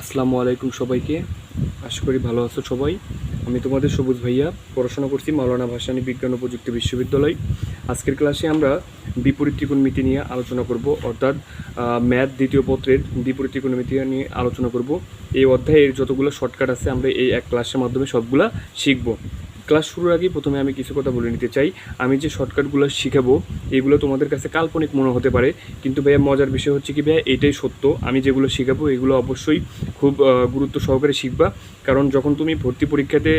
আসসালামু আলাইকুম সবাইকে। আশা করি ভালো আছো সবাই। আমি তোমাদের সবুজ ভাইয়া। পড়াশোনা করছি মাওলানা ভাসানী বিজ্ঞান ও প্রযুক্তি বিশ্ববিদ্যালয়। আজকের ক্লাসে আমরা বিপরীত ত্রিকোণমিতি নিয়ে আলোচনা করব, অর্থাৎ ম্যাথ দ্বিতীয় পত্রের বিপরীত ত্রিকোণমিতি নিয়ে আলোচনা করব। এই অধ্যায়ের যতগুলো শর্টকাট আছে, আমরা এই এক ক্লাসের মাধ্যমে সবগুলা শিখব। ক্লাস শুরুর আগে প্রথমে আমি কিছু কথা বলে নিতে চাই। আমি যে শর্টকাটগুলো শিখাবো, এগুলো তোমাদের কাছে কাল্পনিক মনে হতে পারে। কিন্তু ভাইয়া, মজার বিষয় হচ্ছে কি ভাইয়া, এটাই সত্য। আমি যেগুলো শিখাবো, এগুলো অবশ্যই খুব গুরুত্ব সহকারে শিখবা। কারণ যখন তুমি ভর্তি পরীক্ষাতে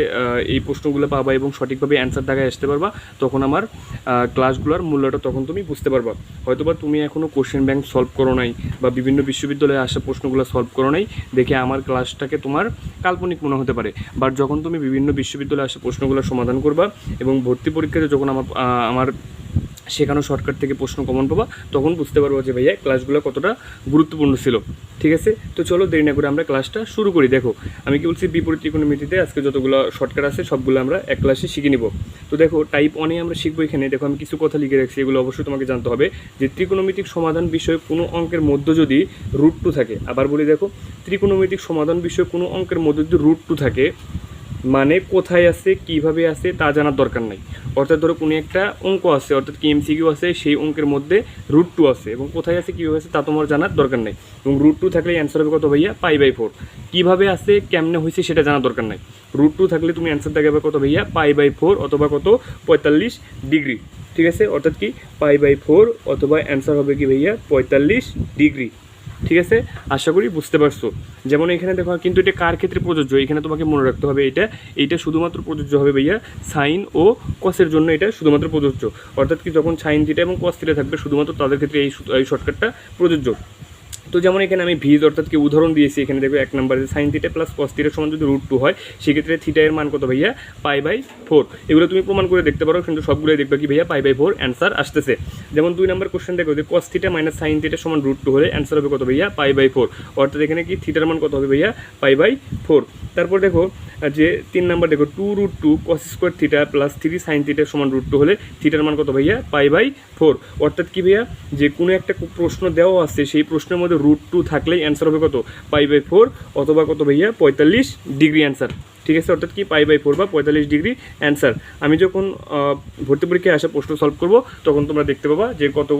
এই প্রশ্নগুলো পাবা এবং সঠিকভাবে অ্যান্সার দেখায় আসতে পারবা, তখন আমার ক্লাসগুলোর মূল্যটা তখন তুমি বুঝতে পারবা। হয়তোবা তুমি এখনও কোশ্চেন ব্যাংক সলভ করো নাই বা বিভিন্ন বিশ্ববিদ্যালয়ে আসা প্রশ্নগুলো সলভ করো নাই, দেখে আমার ক্লাসটাকে তোমার কাল্পনিক মনে হতে পারে। বাট যখন তুমি বিভিন্ন বিশ্ববিদ্যালয়ে আসা প্রশ্নগুলো সমাধান করবা এবং ভর্তি পরীক্ষাতে যখন আমার আমার শেখানো শর্টকাট থেকে প্রশ্ন কমন পাবা, তখন বুঝতে পারব যে ভাইয়া ক্লাসগুলো কতটা গুরুত্বপূর্ণ ছিল। ঠিক আছে? তো চলো দেরি না করে আমরা ক্লাসটা শুরু করি। দেখো, আমি কি বলছি? বিপরীত ত্রিকোণমিতিতে আজকে যতগুলো শর্টকাট আছে, সবগুলো আমরা এক ক্লাসে শিখে নিব। তো দেখো টাইপ ওয়ানে আমরা শিখব এখানে। দেখো, আমি কিছু কথা লিখে রাখছি, এগুলো অবশ্যই তোমাকে জানতে হবে যে ত্রিকোণমিতিক সমাধান বিষয়ে কোনো অঙ্কের মধ্যে যদি রুট টু থাকে, আবার বলি দেখো, ত্রিকোণমিতিক সমাধান বিষয়ে কোনো অঙ্কের মধ্যে যদি রুট টু থাকে মানে কোথায় আছে, কীভাবে আছে, তা জানার দরকার নাই। অর্থাৎ ধরো কোনো একটা অঙ্ক আছে, অর্থাৎ কি এমসিকিউ আছে, সেই অঙ্কের মধ্যে রুট টু আছে, এবং কোথায় আছে, কীভাবে আছে, তা তোমার জানার দরকার নেই। এবং রুট টু থাকলে অ্যান্সার হবে কত ভাইয়া? পাই বাই ফোর কীভাবে আছে, কেমনে হয়েছে, সেটা জানার দরকার নাই। রুট টু থাকলে তুমি অ্যান্সার দেখাবে কত ভাইয়া? পাই বাই ফোর অথবা কত? পঁয়তাল্লিশ ডিগ্রি ঠিক আছে? অর্থাৎ কি? পাই বাই ফোর অথবা অ্যান্সার হবে কি ভাইয়া? পঁয়তাল্লিশ ডিগ্রি ঠিক আছে? আশা করি বুঝতে পারছ। যেমন এখানে দেখো, কিন্তু এটা কার ক্ষেত্রে প্রযোজ্য? এখানে তোমাকে মনে রাখতে হবে এটা এইটা শুধুমাত্র প্রযোজ্য হবে ভাইয়া সাইন ও কসের জন্য এটা শুধুমাত্র প্রযোজ্য। অর্থাৎ কি যখন সাইন থিটা এবং কস থিটা থাকবে, শুধুমাত্র তাদের ক্ষেত্রে এই শর্টকাটটা প্রযোজ্য। তো যেমন এখানে আমি ভিজ অর্থাৎ কি উদাহরণ দিয়েছি, এখানে দেখো এক নম্বরে সাইন থিটা প্লাস কস থিটার সমান যদি রুট টু হয়, সেক্ষেত্রে থিটা এর মান কত ভাইয়া? পাই বাই ফোর এগুলো তুমি প্রমাণ করে দেখতে পারো, কিন্তু সবগুলোই দেখবে কি ভাইয়া? পাই বাই ফোর অ্যান্সার আসতেছে। যেমন দুই নম্বর কোশ্চেন দেখো, যে cos theta minus sine theta সমান রুট টু হলে অ্যান্সার হবে কত ভাইয়া? পাই বাই ফোর অর্থাৎ এখানে কি থিটার মান কত হবে ভাইয়া? পাই বাই ফোর তারপর দেখো, যে তিন নাম্বার দেখো two root two cos square theta plus three sine theta সমান রুট টু হলে থিটার মান কত ভাইয়া? পাই বাই ফোর অর্থাৎ কি ভাইয়া? যে কোনো একটা প্রশ্ন দেওয়া আছে, সেই প্রশ্নের মধ্যে রুট টু থাকলেই অ্যান্সার হবে কত? পাই বাই ফোর অথবা কত ভাইয়া? পঁয়তাল্লিশ ডিগ্রি অ্যান্সার ঠিক আছে? অর্থাৎ কি? পাই বাই ফোর বা পঁয়তাল্লিশ ডিগ্রি অ্যান্সার আমি যখন ভর্তি পরীক্ষায় আসা প্রশ্ন সলভ করব, তখন তোমরা দেখতে পাবা যে কত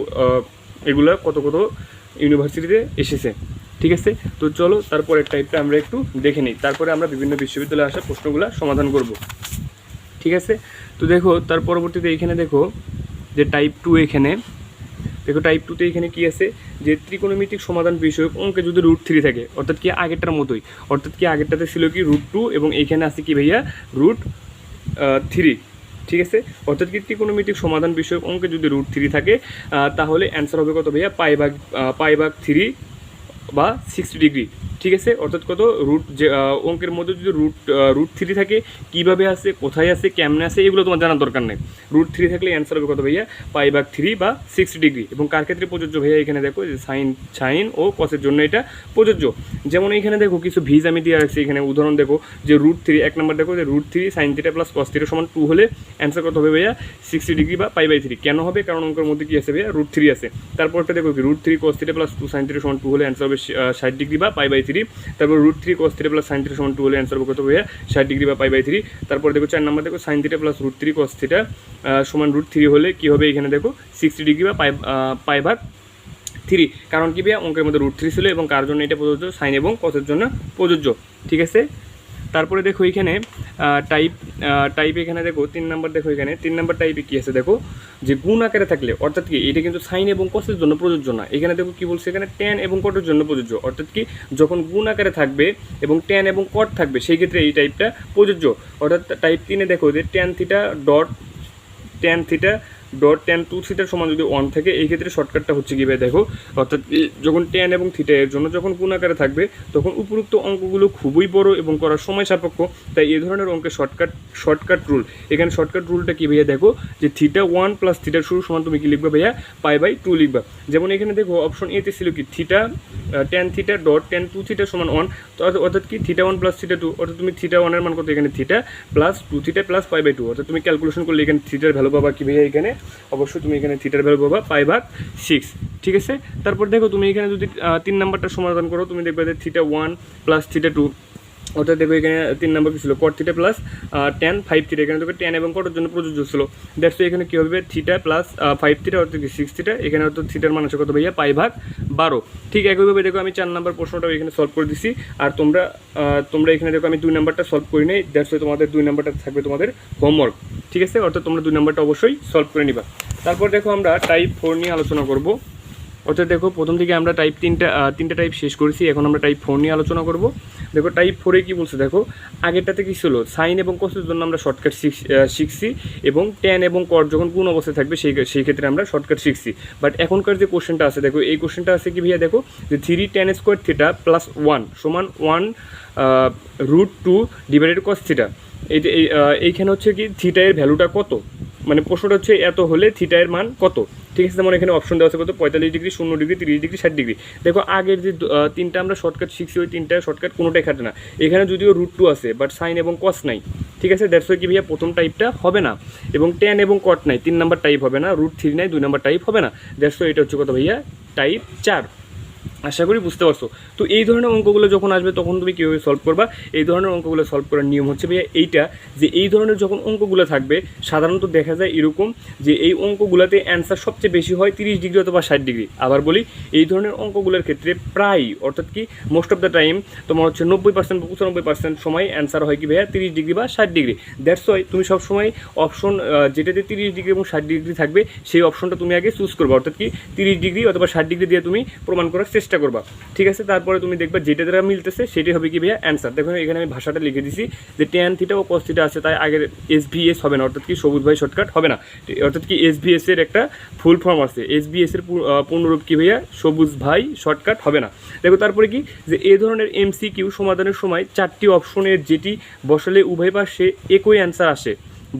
এগুলা কত কত ইউনিভার্সিটিতে এসেছে। ঠিক আছে? তো চলো, তারপরের টাইপটা আমরা একটু দেখে নিই। তারপরে আমরা বিভিন্ন বিশ্ববিদ্যালয়ে আসা প্রশ্নগুলো সমাধান করব। ঠিক আছে? তো দেখো, তার পরবর্তীতে এখানে দেখো যে টাইপ টু এখানে দেখো টাইপ টুতে এখানে কি আছে? যে ত্রিকোণমিতিক সমাধান বিষয়ক অঙ্কে যদি রুট থ্রি থাকে, অর্থাৎ কি আগেরটার মতোই, অর্থাৎ কি আগেরটাতে ছিল কি রুট টু এবং এখানে আছে কি ভাইয়া? রুট থ্রি ঠিক আছে? অর্থাৎ কি ত্রিকোণমিতিক সমাধান বিষয়ক অঙ্কে যদি রুট থ্রি থাকে তাহলে অ্যান্সার হবে কত ভাইয়া? পাই পাইভাগ পাই ভাগ থ্রি বা সিক্সটি ডিগ্রি ঠিক আছে? অর্থাৎ কত? রুট যে অঙ্কের মধ্যে যদি রুট রুট থ্রি থাকে, কীভাবে আসে, কোথায় আসে, কেমনে আসে, এগুলো তোমার জানার দরকার নেই। রুট থ্রি থাকলে অ্যান্সার হবে কত ভাইয়া? পাই বাগ থ্রি বা সিক্সটি ডিগ্রি এবং কার ক্ষেত্রে প্রযোজ্য ভাইয়া এখানে দেখো, যে সাইন সাইন ও কসের জন্য এটা প্রযোজ্য। যেমন এখানে দেখো, কিছু ভিজ আমি দিয়ে রাখছি এখানে। উদাহরণ দেখো, যে রুট থ্রি এক নম্বর দেখো, যে রুট থ্রি সাইন থ্রিটা প্লাস কস থ্রিটা সমান টু হলে অ্যান্সার কত হবে ভাইয়া? সিক্সটি ডিগ্রি বা পাই বাই থ্রি কেন হবে? কারণ অঙ্কের মধ্যে কি আছে ভাইয়া? রুট থ্রি আছে। তারপরটা দেখো কি? রুট থ্রি কস থ্রিটা প্লাস টু সাইন থ্রি সমান টু হলে অ্যান্সার হবে ষাট ডিগ্রি বা পাই বাই থ্রি। তারপর root three cos three plus sine three সমান টু হলে অ্যান্সার হবে কত ভাইয়া ষাট ডিগ্রি বা পাই বাই থ্রি। তারপর দেখো চার নাম্বার দেখো সাইন থ্রিটা প্লাস রুট থ্রি কস থ্রিটা সমান রুট থ্রি হলে কী হবে এখানে দেখো সিক্সটি ডিগ্রি বা পাই পাই ভাগ থ্রি কারণ কি ভাইয়া? অঙ্কের মধ্যে রুট থ্রি ছিল এবং কার জন্য এটা প্রযোজ্য? সাইন এবং কসের জন্য প্রযোজ্য। ঠিক আছে? তারপরে দেখো এখানে টাইপ টাইপ এখানে দেখো তিন নাম্বার দেখো এখানে। তিন নাম্বার টাইপে কী আছে দেখো? যে গুণ আকারে থাকলে, অর্থাৎ কি এটা কিন্তু সাইন এবং কসের জন্য প্রযোজ্য না। এখানে দেখো কি বলছে, এখানে ট্যান এবং কটের জন্য প্রযোজ্য। অর্থাৎ কি যখন গুণ আকারে থাকবে এবং ট্যান এবং কট থাকবে, সেই ক্ষেত্রে এই টাইপটা প্রযোজ্য। অর্থাৎ টাইপ তিনে দেখো যে tan theta dot tan theta dot tan two থিটার সমান যদি ওয়ান থাকে, এই ক্ষেত্রে শর্টকাটটা হচ্ছে কি ভাই দেখো, অর্থাৎ যখন ট্যান এবং থিটা এর জন্য যখন আকারে থাকবে, তখন উপরোক্ত অঙ্কগুলো খুবই বড় এবং করার সময় সাপেক্ষ। তাই এই ধরনের অঙ্কের শর্টকাট শর্টকাট রুল এখানে শর্টকাট রুলটা কী ভাইয়া দেখো, যে থিটা ওয়ান প্লাস থিটার শুরু সমান তুমি কি লিখবে ভাইয়া? পাই বাই টু লিখবা। যেমন এখানে দেখো অপশন এতে ছিল কি theta tan theta dot tan two theta সমান ওয়ান অর্থাৎ- অর্থাৎ কি theta one plus theta two অর্থাৎ তুমি থিটা ওয়ানের মান কত এখানে? Theta plus two theta plus pi by two অর্থাৎ তুমি ক্যালকুলেশন করলে এখানে থিটার ভ্যালু পাবা কি ভাইয়া এখানে? অবশ্যই তুমি এখানে থিটার ভ্যালু পাবা ফাইভ ভাগ সিক্স ঠিক আছে? তারপর দেখো তুমি এখানে যদি তিন নাম্বারটা সমাধান করো, তুমি দেখবে যে theta one plus theta two অর্থাৎ দেখো এখানে তিন নম্বর কি ছিল cot theta plus tan five theta এখানে দেখো টেন এবং কটের জন্য প্রযোজ্য ছিল। দেখছ এখানে কী হবে? থিটা প্লাস ফাইভ থিটা অর্থাৎ কি সিক্স থিটা এখানে অর্থাৎ থিটার মানুষের কত ভাইয়া? পাই ভাগ বারো। ঠিক একইভাবে দেখো আমি চার নাম্বার প্রশ্নটাও এখানে সলভ করে দিছি। আর তোমরা তোমরা এখানে দেখো আমি দুই নাম্বারটা সলভ করি নাই। দেখছ তোমাদের দুই নাম্বারটা থাকবে তোমাদের হোমওয়ার্ক ঠিক আছে? অর্থাৎ তোমরা দুই নাম্বারটা অবশ্যই সলভ করে নিবা। তারপর দেখো আমরা টাইপ ফোর নিয়ে আলোচনা করব। অর্থাৎ দেখো, প্রথম থেকে আমরা টাইপ তিনটা তিনটা টাইপ শেষ করেছি, এখন আমরা টাইপ ফোর নিয়ে আলোচনা করব। দেখো টাইপ ফোরে কি বলছে দেখো, আগেরটাতে কী ছিল? সাইন এবং কসের জন্য আমরা শর্টকাট শিখছি এবং ট্যান এবং কর যখন কোন অবস্থায় থাকবে, সেই সেই ক্ষেত্রে আমরা শর্টকাট শিখছি। বাট এখনকার যে কোশ্চেনটা আছে, দেখো, এই কোশ্চেনটা আছে কি ভাইয়া, দেখো, যে three tan square theta plus one সমান one root two divided cos theta এই এইখানে হচ্ছে কি থিটা এর ভ্যালুটা কত? মানে প্রশ্নটা হচ্ছে এত হলে থিটা এর মান কত? ঠিক আছে, যেমন এখানে অপশন দেওয়া আছে কত? পঁয়তাল্লিশ ডিগ্রি শূন্য ডিগ্রি তিরিশ ডিগ্রি ষাট ডিগ্রি দেখো, আগের যে তিনটা আমরা শর্টকাট শিখছি, ওই তিনটা শর্টকাট কোনোটাই খাটে না। এখানে যদিও রুট টু আছে বাট সাইন এবং কস নাই। ঠিক আছে দ্যাটস কি ভাইয়া, প্রথম টাইপটা হবে না। এবং টেন এবং কট নাই, তিন নাম্বার টাইপ হবে না রুট থ্রি নাই, দুই নাম্বার টাইপ হবে না। দ্যাটস এটা হচ্ছে কত ভাইয়া? টাইপ চার। আশা করি বুঝতে পারছ। তো এই ধরনের অঙ্কগুলো যখন আসবে, তখন তুমি কীভাবে সলভ করবা? এই ধরনের অঙ্কগুলো সলভ করার নিয়ম হচ্ছে ভাইয়া এইটা, যে এই ধরনের যখন অঙ্কগুলো থাকবে, সাধারণত দেখা যায় এরকম যে এই অঙ্কগুলোতে অ্যান্সার সবচেয়ে বেশি হয় তিরিশ ডিগ্রি অথবা ষাট ডিগ্রি। আবার বলি, এই ধরনের অঙ্কগুলোর ক্ষেত্রে প্রায়, অর্থাৎ কি মোস্ট অফ দ্য টাইম তোমার হচ্ছে নব্বই পার্সেন্ট পঁচানব্বই পার্সেন্ট সময় অ্যান্সার হয় কি ভাইয়া তিরিশ ডিগ্রি বা ষাট ডিগ্রি। দ্যাটস ওয়াই তুমি সবসময় অপশন যেটাতে তিরিশ ডিগ্রি এবং ষাট ডিগ্রি থাকবে, সেই অপশনটা তুমি আগে চুজ করবে। অর্থাৎ কি, তিরিশ ডিগ্রি অথবা ষাট ডিগ্রি দিয়ে তুমি প্রমাণ করার চেষ্টা করবা। ঠিক আছে? তারপরে তুমি দেখবে যেটা দ্বারা মিলতেছে সেটাই হবে কি ভাইয়া অ্যান্সার দেখো, এখানে আমি ভাষাটা লিখে দিছি যে ট্যান থিটা ও কস আছে, তাই আগের এস ভি এস হবে না, অর্থাৎ কি সবুজ ভাই শর্টকাট হবে না। অর্থাৎ কি এস ভি এস এর একটা ফুল ফর্ম আছে। এস ভি এস এর পূর্ণরূপ কি ভাইয়া? সবুজ ভাই শর্টকাট হবে না। দেখো, তারপরে কি? যে এ ধরনের এমসি কিউ সমাধানের সময় চারটি অপশনের যেটি বসালে উভয় পাশে একই অ্যান্সার আসে।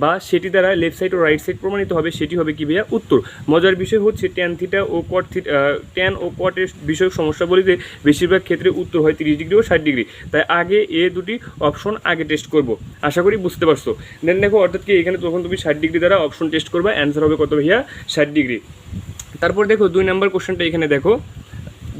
বা সেটি দ্বারা লেফট সাইড ও রাইট সাইড প্রমাণিত হবে, সেটি হবে কি ভাইয়া? উত্তর। মজার বিষয় হচ্ছে ট্যান থিটা ও কট থিটা ট্যান ও কটের বিষয়ক সমস্যা বলিতে বেশিরভাগ ক্ষেত্রে উত্তর হয় তিরিশ ডিগ্রি ও ষাট ডিগ্রি। তাই আগে এ দুটি অপশন আগে টেস্ট করব। আশা করি বুঝতে পারছ। দেন দেখো, অর্থাৎ কি এখানে তখন তুমি ষাট ডিগ্রি দ্বারা অপশন টেস্ট করবা অ্যান্সার হবে কত ভাইয়া? ষাট ডিগ্রি। তারপর দেখো, দুই নাম্বার কোশ্চেনটা এখানে দেখো।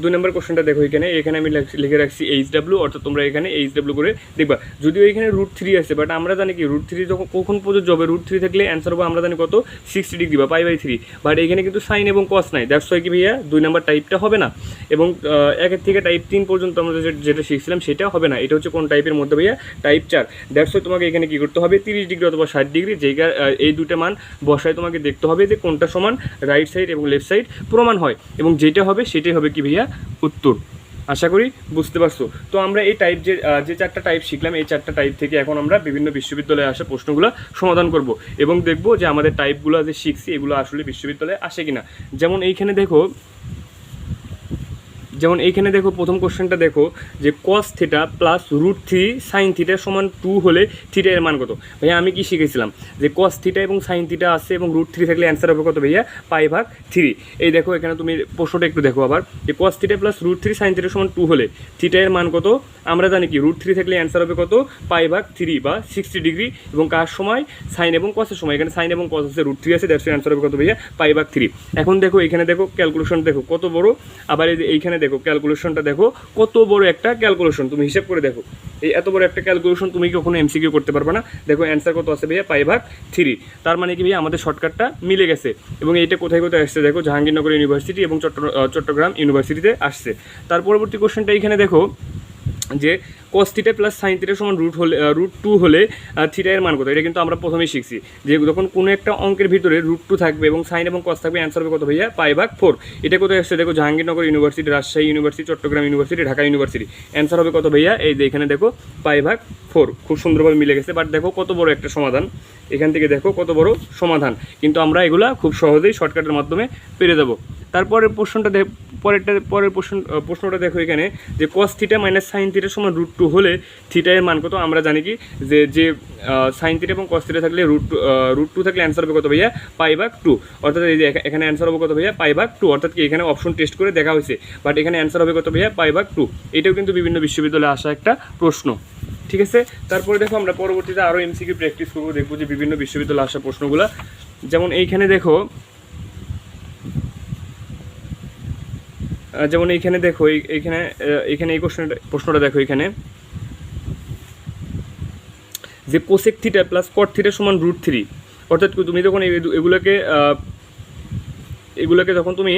দুই নম্বর কোশ্চেনটা দেখো এখানে। এখানে আমি লেখ- রাখছি এইচ ডাব্লিউ অর্থাৎ তোমরা এখানে এইচ ডাব্লিউ করে দেখবা। যদিও এখানে রুট থ্রি আছে বাট আমরা জানি কি রুট থ্রি যখন কখন প্রযোজ্য হবে রুট থ্রি থাকলে অ্যান্সার হবে আমরা জানি কত? সিক্সটি ডিগ্রি বা পাই বাই থ্রি বাট এখানে কিন্তু সাইন এবং কস নাই। দ্যাটস ওয়াই কি ভাইয়া, দুই নম্বর টাইপটা হবে না। এবং একের থেকে টাইপ তিন পর্যন্ত আমরা যে- যেটা শিখছিলাম সেটা হবে না। এটা হচ্ছে কোন টাইপের মধ্যে ভাইয়া? টাইপ চার। দ্যাটস ওয়াই তোমাকে এখানে কি করতে হবে? তিরিশ ডিগ্রি অথবা ষাট ডিগ্রি যেটা এই দুটো মান বসায় তোমাকে দেখতে হবে যে কোনটা সমান রাইট সাইড এবং লেফট সাইড প্রমাণ হয়। এবং যেটা হবে সেটাই হবে কি ভাইয়া? উত্তর। আশা করি বুঝতে পারছ। তো আমরা এই টাইপ যে যে চারটা টাইপ শিখলাম, এই চারটা টাইপ থেকে এখন আমরা বিভিন্ন বিশ্ববিদ্যালয়ে আসা প্রশ্নগুলো সমাধান করব এবং দেখব যে আমাদের টাইপগুলো যে শিখছি, এগুলো আসলে বিশ্ববিদ্যালয়ে আসে কিনা। যেমন এইখানে দেখো যেমন এইখানে দেখো, প্রথম কোশ্চেনটা দেখো, যে cos theta plus root three sine theta সমান টু হলে থিটা এর মান কত? ভাইয়া, আমি কি শিখেছিলাম? যে কস থিটা এবং সাইন থিটা আছে এবং রুট থ্রি থাকলে অ্যান্সার হবে কত ভাইয়া? পাই ভাগ থ্রি এই দেখো, এখানে তুমি প্রশ্নটা একটু দেখো আবার। যে cos theta plus root three sine theta সমান টু হলে থিটা এর মান কত? আমরা জানি কি রুট থ্রি থাকলে অ্যান্সার হবে কত? পাই ভাগ থ্রি বা সিক্সটি ডিগ্রি এবং কার সময়? সাইন এবং কসের সময়। এখানে সাইন এবং কস আছে রুট থ্রি আছে দ্যাটস অ্যান্সার হবে কত ভাইয়া? পাই ভাগ থ্রি এখন দেখো, এখানে দেখো ক্যালকুলেশন দেখো, কত বড়? আবার এইখানে দেখো ক্যালকুলেশনটা দেখো, কত বড় একটা ক্যালকুলেশন তুমি হিসাব করে দেখো। এই এত বড় একটা ক্যালকুলেশন তুমি কখনো এমসিকিউ করতে পারবে না। দেখো অ্যান্সার কত আছে ভাইয়া? পাই ভাগ থ্রি তার মানে কি ভাইয়া? আমাদের শর্টকাটটা মিলে গেছে। এবং এইটা কোথায় কোথায় আসছে দেখো? জাহাঙ্গীরনগর ইউনিভার্সিটি এবং চট্ট চট্টগ্রাম ইউনিভার্সিটিতে আসছে। তার পরবর্তী কোশ্চেনটা এখানে দেখো, যে cos theta plus sine theta সমান রুট হলে রুট টু হলে থিটা এর মান কত? এটা কিন্তু আমরা প্রথমেই শিখছি যে যখন কোনো একটা অঙ্কের ভিতরে রুট টু থাকবে এবং সাইন এবং কস থাকবে অ্যান্সার হবে কত ভাইয়া? পাই ভাগ ফোর এটা কোথায় আসছে? দেখো Jahangirnagar university Rajshahi university Chittagong university Dhaka university answer হবে কত ভাইয়া? এই যে এখানে দেখো, পাই ভাগ ফোর খুব সুন্দরভাবে মিলে গেছে বাট দেখো কত বড় একটা সমাধান। এখান থেকে দেখো কত বড় সমাধান। কিন্তু আমরা এগুলা খুব সহজেই শর্টকাটের মাধ্যমে পেরে দেবো তারপরের প্রশ্নটা পরেরটা, পরের প্রশ্ন প্রশ্নটা দেখো এখানে যে কস থিটা মাইনাস সাইন থিটার সমান রুট টু হলে থিটা এর মান কত? আমরা জানি কি যে যে সাইন থিটা এবং কস থিটা থাকলে রুট রুট টু থাকলে অ্যান্সার হবে কত ভাইয়া? পাই ভাগ টু অর্থাৎ এই যে এখানে অ্যান্সার হবে কত ভাইয়া? পাই ভাগ টু অর্থাৎ কি এখানে অপশন টেস্ট করে দেখা হয়েছে। বাট এখানে অ্যান্সার হবে কত ভাইয়া? পাই ভাগ টু এটাও কিন্তু বিভিন্ন বিশ্ববিদ্যালয়ে আসা একটা প্রশ্ন। ঠিক আছে? তারপরে দেখো আমরা পরবর্তীতে আরও এমসিকিউ প্র্যাকটিস করব। দেখব যে বিভিন্ন বিশ্ববিদ্যালয়ে আসা প্রশ্নগুলো। যেমন এইখানে দেখো যেমন এইখানে দেখো এই- এইখানে আহ, এইখানে এই প্রশ্নটা প্রশ্নটা দেখো এখানে যে cosec theta plus cot theta সমান রুট থ্রি অর্থাৎ তুমি যখন এগুলোকে এগুলোকে যখন তুমি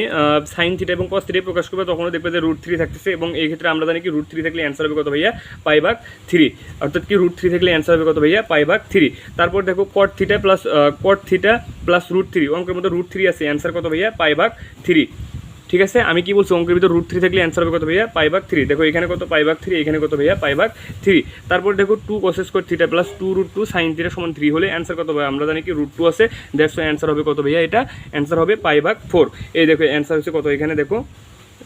সাইন থিটা এবং কস থিটা প্রকাশ করবে তখনও দেখবে যে রুট থ্রি থাকতেছে এবং এই ক্ষেত্রে আমরা জানি কি রুট থ্রি থাকলে অ্যান্সার হবে কত ভাইয়া? পাই ভাগ থ্রি অর্থাৎ কি রুট থ্রি থাকলে অ্যান্সার হবে কত ভাইয়া? পাই ভাগ থ্রি তারপর দেখো cot theta plus cot theta plus root three অঙ্কের মধ্যে রুট থ্রি আছে অ্যান্সার কত ভাইয়া? পাই ভাগ থ্রি ঠিক আছে? আমি কি বলছি? অঙ্কের ভিতর রুট থ্রি থাকলে অ্যান্সার হবে কত ভাইয়া? পাই বাক থ্রি দেখো, এখানে কত পাই ভাগ থ্রি এখানে কত ভাইয়া? পাই ভাগ থ্রি তারপর দেখো টু কস স্কোয়ার থ্রিটা plus two root two sine থ্রিটা সমান থ্রি হলে অ্যান্সার কত ভাই আমরা জানি কি রুট টু আছে। দেখো অ্যান্সার হবে কত ভাইয়া এটা? অ্যান্সার হবে পাই বাক ফোর এই দেখো অ্যান্সার হচ্ছে কত? এখানে দেখো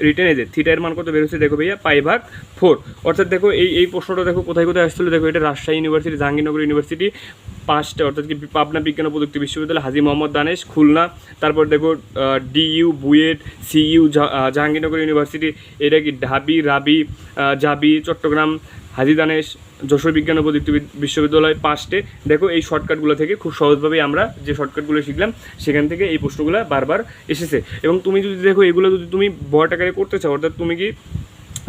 রিটেন এজে থিটার মান কত বেরোচ্ছে দেখো ভাইয়া পাই ভাগ ফোর অর্থাৎ দেখো এই এই প্রশ্নটা দেখো কোথায় কোথায় আসছিল, দেখো এটা রাজশাহী ইউনিভার্সিটি জাহাঙ্গীরনগর ইউনিভার্সিটি পাঁচটা, অর্থাৎ কি পাবনা বিজ্ঞান ও প্রযুক্তি বিশ্ববিদ্যালয়, হাজি মোহাম্মদ দানেশ, খুলনা, তারপর দেখো DU BUET CU Jahangirnagar university এটা কি ঢাবি, রাবি জাবি, চট্টগ্রাম, হাজি দানেশ যশোর বিজ্ঞান ও প্রযুক্তি বিদ- বিশ্ববিদ্যালয় পাঁচটে। দেখো, এই শর্টকাটগুলো থেকে খুব সহজভাবেই আমরা যে শর্টকাটগুলো শিখলাম, সেখান থেকে এই প্রশ্নগুলো বারবার এসেছে। এবং তুমি যদি দেখো, এগুলো যদি তুমি বড় আকারে করতে চাও, অর্থাৎ তুমি কি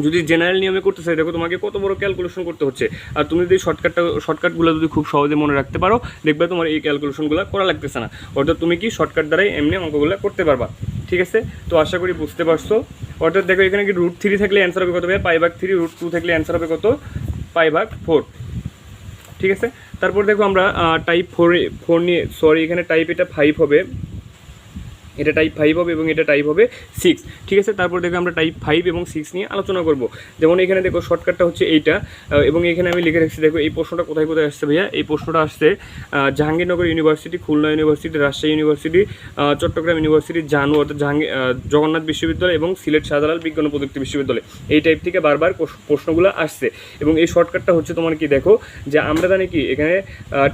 যদি জেনারেল নিয়মে করতে চাই দেখো, তোমাকে কত বড় ক্যালকুলেশন করতে হচ্ছে। আর তুমি যদি শর্টকাটটা শর্টকাটগুলো যদি খুব সহজে মনে রাখতে পারো, দেখবে তোমার এই ক্যালকুলেশনগুলো করা লাগতেছে না। অর্থাৎ তুমি কি শর্টকাট দ্বারাই এমনি অঙ্কগুলো করতে পারবা। ঠিক আছে? তো আশা করি বুঝতে পারছ। অর্থাৎ দেখো, এখানে কি রুট থ্রি থাকলে অ্যান্সার হবে কত পাই ভাগ থ্রি রুট টু থাকলে অ্যান্সার হবে কত? পাই ভাগ ফোর ঠিক আছে? তারপর দেখো আমরা টাইপ ফোর ফোর নিয়ে সরি এখানে টাইপ এটা ফাইভ হবে। এটা টাইপ ফাইভ হবে এবং এটা টাইপ হবে সিক্স ঠিক আছে? তারপর দেখো আমরা টাইপ ফাইভ এবং সিক্স নিয়ে আলোচনা করব। যেমন এখানে দেখো শর্টকাটটা হচ্ছে এইটা। এবং এখানে আমি লিখে রাখছি, দেখো এই প্রশ্নটা কোথায় কোথায় আসছে ভাইয়া? এই প্রশ্নটা আসছে Jahangirnagar university Khulna university Rajshahi university Chittagong university জানু, অর্থাৎ জাহাঙ্গীর জগন্নাথ বিশ্ববিদ্যালয় এবং সিলেট শাহজালাল বিজ্ঞান প্রযুক্তি বিশ্ববিদ্যালয়। এই টাইপ থেকে বারবার প্রশ্নগুলো আসছে। এবং এই শর্টকাটটা হচ্ছে তোমার কি দেখো, যে আমরা জানি কি, এখানে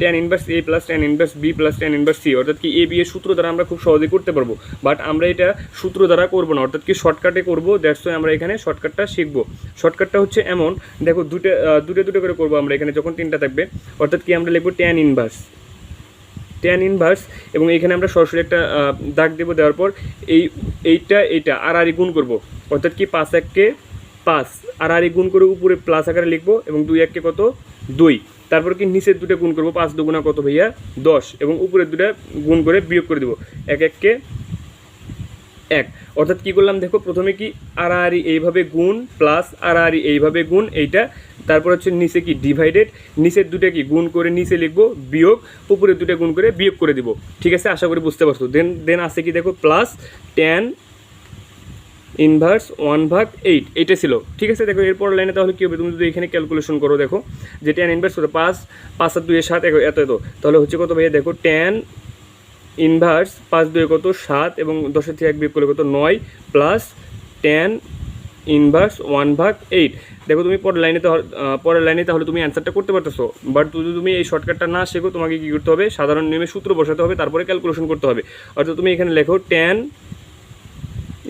tan inverse A plus tan inverse B plus tan inverse C অর্থাৎ কি এ বি এর সূত্র দ্বারা আমরা খুব সহজে করতে পারব। বাট আমরা এটা সূত্র দ্বারা করব না। অর্থাৎ কি শর্টকাটে করব দ্যাটস ওয়াই আমরা এখানে শর্টকাটটা শিখব। শর্টকাটটা হচ্ছে এমন, দেখো দুটো দুটো দুটো করে করব আমরা এখানে যখন তিনটা থাকবে। অর্থাৎ কি আমরা লিখব ট্যান ইনভার্স ট্যান ইনভার্স এবং এখানে আমরা সরাসরি একটা দাগ দেবো দেওয়ার পর এই, এইটা এইটা আর আর গুণ করব। অর্থাৎ কি পাঁচ এককে পাঁচ আর আর গুণ করে উপরে প্লাস আকারে লিখব, এবং দুই এককে কত? দুই। তারপর কি নিচের দুটো গুণ করব, পাঁচ দুগুণা কত ভাইয়া? দশ। এবং উপরের দুটা গুণ করে বিয়োগ করে দেবো। এক এককে এক। অর্থাৎ কি করলাম দেখো, প্রথমে কি আড়াআড়ি এইভাবে গুণ প্লাস আড়াআড়ি এইভাবে গুণ, এইটা। তারপর হচ্ছে নিচে কি ডিভাইডেড নিচের দুটো কি গুণ করে নিচে লিখব, বিয়োগ, উপরের দুটো গুণ করে বিয়োগ করে দিব। ঠিক আছে? আশা করি বুঝতে পারছ। দেন দেন আছে কি দেখো প্লাস টেন ইনভার্স ওয়ান ভাগ এইট এইটা ছিল। ঠিক আছে? দেখো, এরপর লাইনে তাহলে কী হবে? তুমি যদি এখানে ক্যালকুলেশন করো, দেখো, যে টেন ইনভার্স কত পাঁচ পাঁচ আর দুই সাত, এত এত তাহলে হচ্ছে কত ভাইয়া? দেখো টেন ইনভার্স পাঁচ দুই কত? সাত এবং দশের থেকে এক বিয়োগ করলে কত? নয় প্লাস টেন ইনভার্স ওয়ান ভাগ এইট। দেখো তুমি পরের লাইনে তো পরের লাইনে তাহলে তুমি অ্যান্সারটা করতে পারতেছো। বাট যদি তুমি এই শর্টকাটটা না শেখো, তোমাকে কী করতে হবে? সাধারণ নিয়মে সূত্র বসাতে হবে, তারপরে ক্যালকুলেশন করতে হবে। অর্থাৎ তুমি এখানে লেখো টেন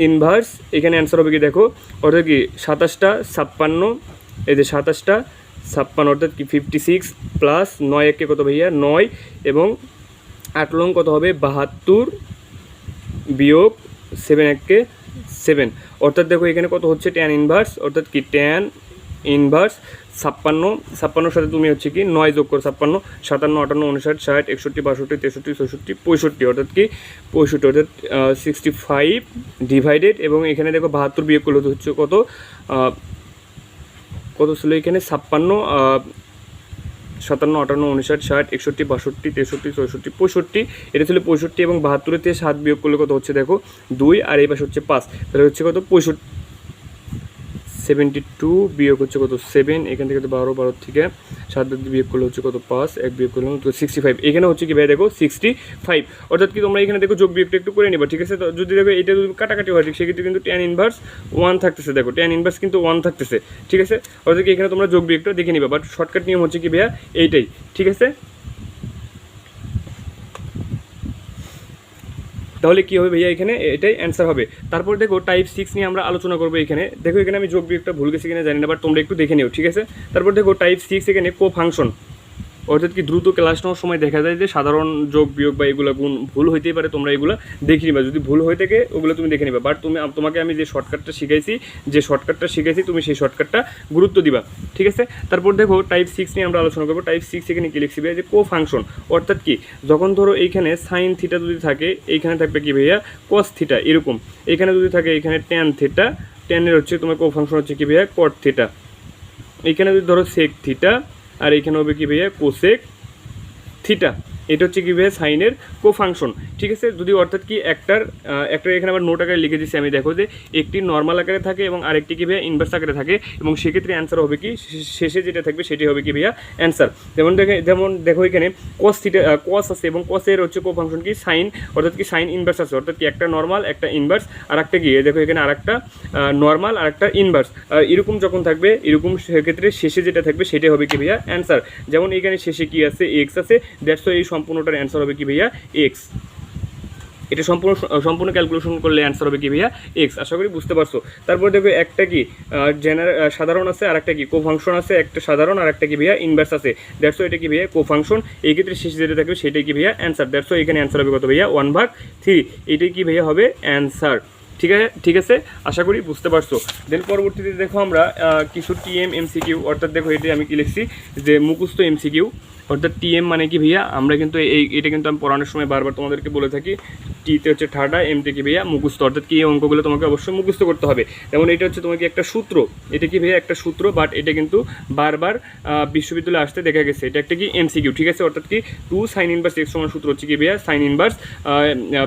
ইনভার্স, এখানে অ্যান্সার হবে কি দেখো? অর্থাৎ কি সাতাশটা ছাপ্পান্ন, এই যে সাতাশটা ছাপ্পান্ন, অর্থাৎ কি ফিফটি সিক্স প্লাস নয় একে কত ভাইয়া? নয় এবং আট লং কত হবে? বাহাত্তর বিয়োগ সেভেন এককে সেভেন অর্থাৎ দেখো এখানে কত হচ্ছে? ট্যান ইনভার্স অর্থাৎ কি? ট্যান ইনভার্স ছাপ্পান্ন। ছাপ্পান্নর সাথে তুমি হচ্ছে কি? নয় যোগ করো ছাপ্পান্ন। সাতান্ন, আটান্ন উনষাট ষাট, একষট্টি, বাষট্টি, তেষট্টি, চৌষট্টি, পঁয়ষট্টি। অর্থাৎ কি? পঁয়ষট্টি, অর্থাৎ সিক্সটি ফাইভ ডিভাইডেড এবং এখানে দেখো বাহাত্তর বিয়োগ করলে হচ্ছে কত? কত ছিল এখানে? ছাপ্পান্ন সাতান্ন, আটান্ন, উনষাট, ষাট, একষট্টি, বাষট্টি, তেষট্টি চৌষট্টি পঁয়ষট্টি। এটা ছিল পঁয়ষট্টি এবং বাহাত্তরের থেকে সাত বিয়োগ করলে কত হচ্ছে দেখো? দুই আর এই পাশে হচ্ছে পাঁচ। তাহলে হচ্ছে কত? পঁয়ষট্টি। সেভেন্টি টু, বিয়োগ হচ্ছে কত? সেভেন, এখান থেকে তো বারো বারো থেকে সাত বিয়োগ করলে হচ্ছে কত? পাঁচ, এক বিয়োগ করলে তো সিক্সটি ফাইভ এখানে হচ্ছে কি ভাই দেখো? সিক্সটি ফাইভ অর্থাৎ কি তোমরা এখানে দেখো যোগ বিয়োগটা একটু করে নিবা, ঠিক আছে? তো যদি দেখো এটা যদি কাটাকাটি হয়, ঠিক সেক্ষেত্রে কিন্তু ট্যান ইনভার্স ওয়ান থাকতেছে, দেখো। ট্যান ইনভার্স কিন্তু ওয়ান থাকতেছে, ঠিক আছে? অর্থাৎ কি এখানে তোমরা যোগ বিয়োগটা দেখে নিবা বাট শর্টকাট নিয়ম হচ্ছে কি ভাইয়া? এইটাই, ঠিক আছে? তাহলে কি হবে ভাইয়া এখানে? এটাই অ্যান্সার হবে। তারপর দেখো টাইপ সিক্স নিয়ে আমরা আলোচনা করব এখানে। দেখো এখানে আমি যোগ বিয়োগটা ভুল গেছি কিনা জানি না বাট তোমরা একটু দেখে নিও, ঠিক আছে? তারপর দেখো টাইপ সিক্স এখানে কো ফাংশন অর্থাৎ কি দ্রুত ক্লাস নেওয়ার সময় দেখা যায় যে সাধারণ যোগ বিয়োগ বা এগুলো গুণ ভুল হইতেই পারে, তোমরা এগুলো দেখে নিবা। যদি ভুল হয়ে থাকে, ওগুলো তুমি দেখে নিবা। বাট তুমি তোমাকে আমি যে শর্টকাটটা শিখাইছি, যে শর্টকাটটা শিখাইছি, তুমি সেই শর্টকাটটা গুরুত্ব দিবা। ঠিক আছে? তারপর দেখো টাইপ সিক্স নিয়ে আমরা আলোচনা করব। টাইপ সিক্স এখানে কি লিখছি যে কো ফাংশন অর্থাৎ কি, যখন ধরো এইখানে সাইন থিটা যদি থাকে, এইখানে থাকবে কি ভাইয়া? কস থিটা এরকম। এখানে যদি থাকে, এখানে ট্যান থিটা ট্যানের হচ্ছে তোমার কো ফাংশন হচ্ছে কি ভাইয়া? কট থিটা এখানে যদি ধরো সেক থিটা আর এখানে হবে কি ভাইয়া কোসেক থিটা এটা হচ্ছে কি ভাইয়া সাইনের কো ফাংশন ঠিক আছে? যদি অর্থাৎ কি একটার একটার এখানে আবার নোট আকারে লিখে দিচ্ছি আমি, দেখো যে একটি নর্মাল আকারে থাকে এবং আরেকটি কি ভাইয়া ইনভার্স আকারে থাকে এবং সেক্ষেত্রে অ্যান্সার হবে কি শেষে যেটা থাকবে সেটি হবে কি ভাইয়া অ্যান্সার যেমন দেখে, যেমন দেখো এখানে কস থিটা কস আছে এবং কসের হচ্ছে কো ফাংশন কি সাইন অর্থাৎ কি সাইন ইনভার্স আছে। অর্থাৎ কি একটা নর্মাল একটা ইনভার্স আর একটা কি দেখো এখানে আরেকটা নর্মাল আর একটা ইনভার্স এরকম যখন থাকবে, এরকম সেক্ষেত্রে শেষে যেটা থাকবে সেটাই হবে কি ভাইয়া অ্যান্সার যেমন এখানে শেষে কি আছে এক্স আছে দ্যাটস এই সম্পূর্ণটার অ্যান্সার হবে কি ভাইয়া? এক্স এটা সম্পূর্ণ সম্পূর্ণ ক্যালকুলেশন করলে অ্যান্সার হবে কি ভাইয়া? এক্স আশা করি বুঝতে পারছ। তারপর দেখো একটা কি? জেনারেল সাধারণ আছে আর একটা কি? কো ফাংশন আছে, একটা সাধারণ আর একটা কি ভাইয়া? ইনভার্স আছে। দ্যাটস এটা কি ভাইয়া? কো ফাংশন এই ক্ষেত্রে শেষে যেটা থাকবে সেটাই কি ভাইয়া? অ্যান্সার দ্যাটস এখানে অ্যান্সার হবে কত ভাইয়া? ওয়ান ভাগ থ্রি এটাই কি ভাইয়া হবে? অ্যান্সার ঠিক আছে ঠিক আছে? আশা করি বুঝতে পারছ। দেন পরবর্তীতে দেখো আমরা কিছু টিএম এমসিকিউ অর্থাৎ দেখো এটাই আমি কি লিখছি? যে মুখস্থ এমসিকিউ অর্থাৎ টিএম মানে কি ভাইয়া? আমরা কিন্তু এই এটা কিন্তু আমি পড়ানোর সময় বারবার তোমাদেরকে বলে থাকি টিতে হচ্ছে ঠাডা এমতে কি ভাইয়া? মুখস্থ। অর্থাৎ কি এই অঙ্কগুলো তোমাকে অবশ্যই মুখস্থ করতে হবে। যেমন এটা হচ্ছে তোমাকে একটা সূত্র। এটা কি ভাইয়া? একটা সূত্র বাট এটা কিন্তু বারবার বিশ্ববিদ্যালয়ে আসতে দেখা গেছে। এটা একটা কি এমসিকিউ ঠিক আছে? অর্থাৎ কি টু সাইন ইনভার্স এক্স সমান সূত্র হচ্ছে কি ভাইয়া? Sine inverse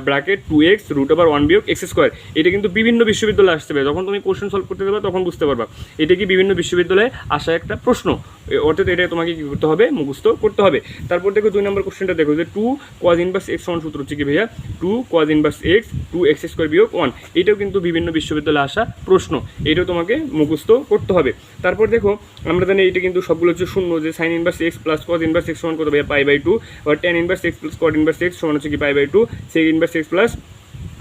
bracket two x root over one বিয়োগ এক্স স্কোয়ার এটা কিন্তু বিভিন্ন বিশ্ববিদ্যালয়ে আসতে পারে। যখন তুমি কোশ্চেন সলভ করতে দেবে তখন বুঝতে পারবা। এটা কি বিভিন্ন বিশ্ববিদ্যালয়ে আসা একটা প্রশ্ন। অর্থাৎ এটা তোমাকে কি করতে হবে? মুখস্থ করতে হবে। তারপর দেখো দুই নম্বর কোশ্চেনটা দেখো যে টু কোয়াজ ইনভার্স এক্স সমান সূত্র হচ্ছে কি ভাইয়া? Two cos inverse x two x square বিয়োগ ওয়ান এটাও কিন্তু বিভিন্ন বিশ্ববিদ্যালয়ে আসা প্রশ্ন। এটাও তোমাকে মুখস্থ করতে হবে। তারপর দেখো, আমরা জানি এটা কিন্তু সবগুলো হচ্ছে শূন্য যে sine inverse x plus cos inverse x সমান কত ভাইয়া? Pi by two R tan inverse x plus cot inverse x সমান হচ্ছে কি? Pi by two sec inverse x plus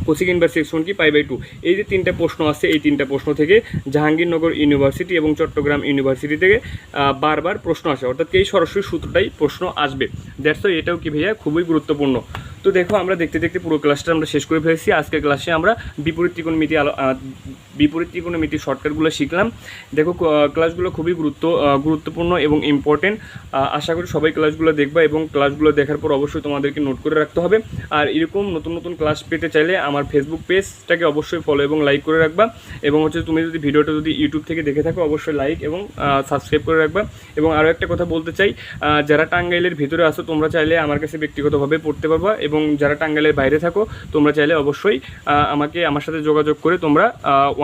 cosec inverse x কি পাই বাই টু? এই যে তিনটা প্রশ্ন আছে, এই তিনটা প্রশ্ন থেকে জাহাঙ্গীরনগর ইউনিভার্সিটি এবং চট্টগ্রাম ইউনিভার্সিটি থেকে বারবার প্রশ্ন আসে। অর্থাৎ এই সরাসরি সূত্রটাই প্রশ্ন আসবে। দ্যাটস এটাও কি ভাইয়া? খুবই গুরুত্বপূর্ণ। তো দেখো, আমরা দেখতে দেখতে পুরো ক্লাসটা আমরা শেষ করে ফেলেছি। আজকের ক্লাসে আমরা বিপরীত ত্রিকোণমিতি আলো বিপরীত ত্রিকোণমিতির শর্টকাটগুলো শিখলাম। দেখো ক্লাসগুলো খুবই গুরুত্ব গুরুত্বপূর্ণ এবং ইম্পর্টেন্ট আশা করি সবাই ক্লাসগুলো দেখবা এবং ক্লাসগুলো দেখার পর অবশ্যই তোমাদেরকে নোট করে রাখতে হবে। আর এরকম নতুন নতুন ক্লাস পেতে চাইলে আমার ফেসবুক পেজটাকে অবশ্যই ফলো এবং লাইক করে রাখবা। এবং হচ্ছে তুমি যদি ভিডিওটা যদি ইউটিউব থেকে দেখে থাকো, অবশ্যই লাইক এবং সাবস্ক্রাইব করে রাখবা। এবং আরও একটা কথা বলতে চাই যারা টাঙ্গাইলের ভিতরে আসো তোমরা চাইলে আমার কাছে ব্যক্তিগতভাবে পড়তে পারবা এবং যারা টাঙ্গাইলের বাইরে থাকো, তোমরা চাইলে অবশ্যই আমাকে, আমার সাথে যোগাযোগ করে তোমরা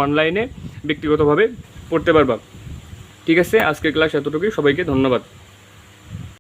অনলাইনে ব্যক্তিগতভাবে পড়তে পারবা। ঠিক আছে? আজকের ক্লাস এতটুকুই। সবাইকে ধন্যবাদ।